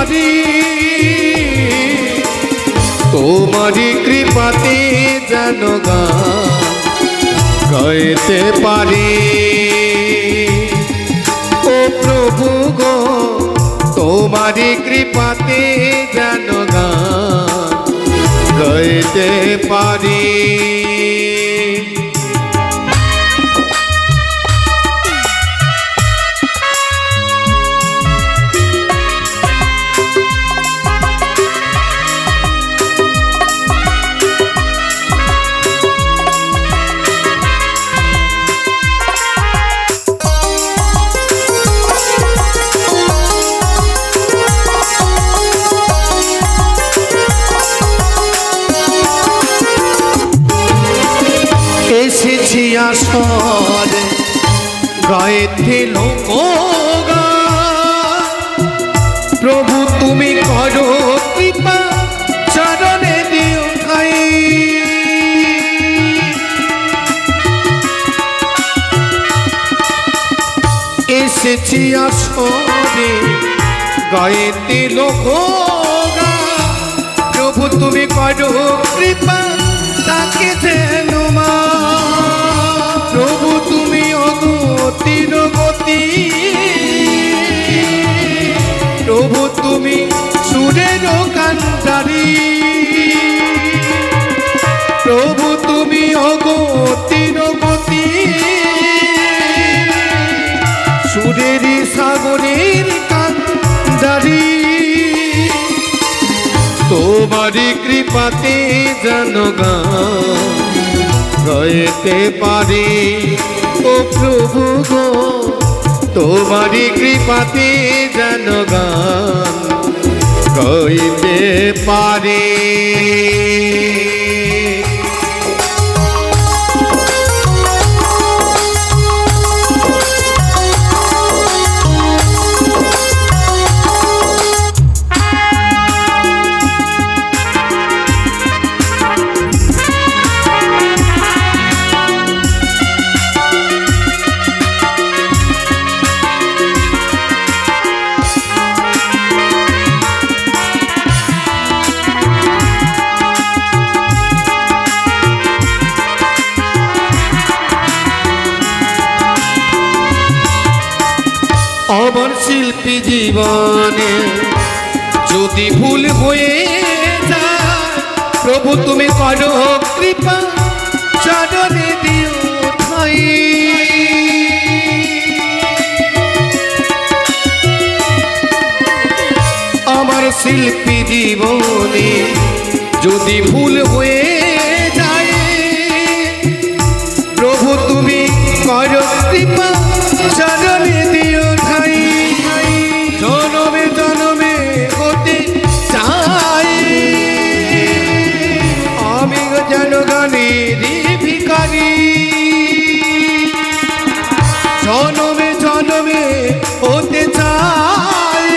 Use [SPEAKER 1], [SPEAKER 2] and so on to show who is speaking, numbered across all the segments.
[SPEAKER 1] পারি তোমারই কৃপাতে যেন গাইতে পারি। ও প্রভু গো তোমারই কৃপাতে যেন গাইতে পারি। আসরে গায়েতে লোক প্রভু, তুমি করো কৃপা, চরণে দিও খাই। এসেছি আসরে গায়েতে লোক প্রভু, তুমি করো কৃপা, তাকে যেন কান্তারি প্রভু তুমি অগতির গতি সুরের সাগরের কান্দারি তোমারি কৃপাতে গান গাইতে পারি। ও প্রভু গো তোমারি কৃপাতে যেন গাইতে পারি। শিল্পী জীবনে। যদি ভুল হয়ে যায়, প্রভু তুমি করো কৃপা, চরণে দিও আমার শিল্পী জীবনে যদি ভুল হয়ে জনমে জনমে হতে চাই।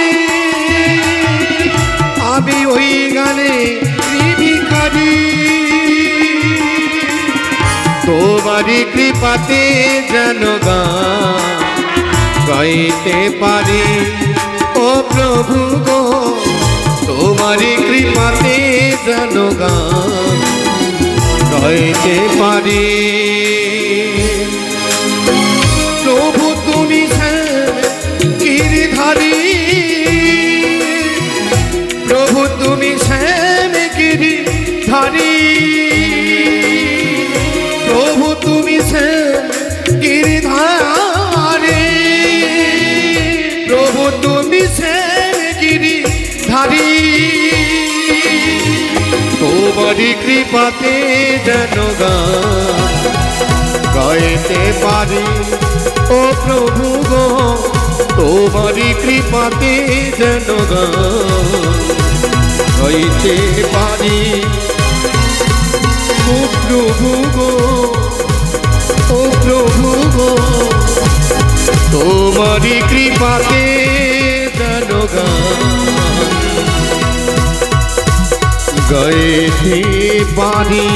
[SPEAKER 1] আমি ওই গানে ভিকারি তোমারি কৃপাতে যেন গাইতে পারি। ও প্রভু গো তোমারি কৃপাতে যেন গাইতে পারি। প্রভু তুমি শ্যাম গিরিধারী। প্রভু তুমি শ্যাম গিরিধারী। তোমারি কৃপাতে যেন গাইতে পারি। ও প্রভু গো তোমারি কৃপাতে যেন গাইতে পারি। তোমারি কৃপাতে যেন গান গাইতে পারি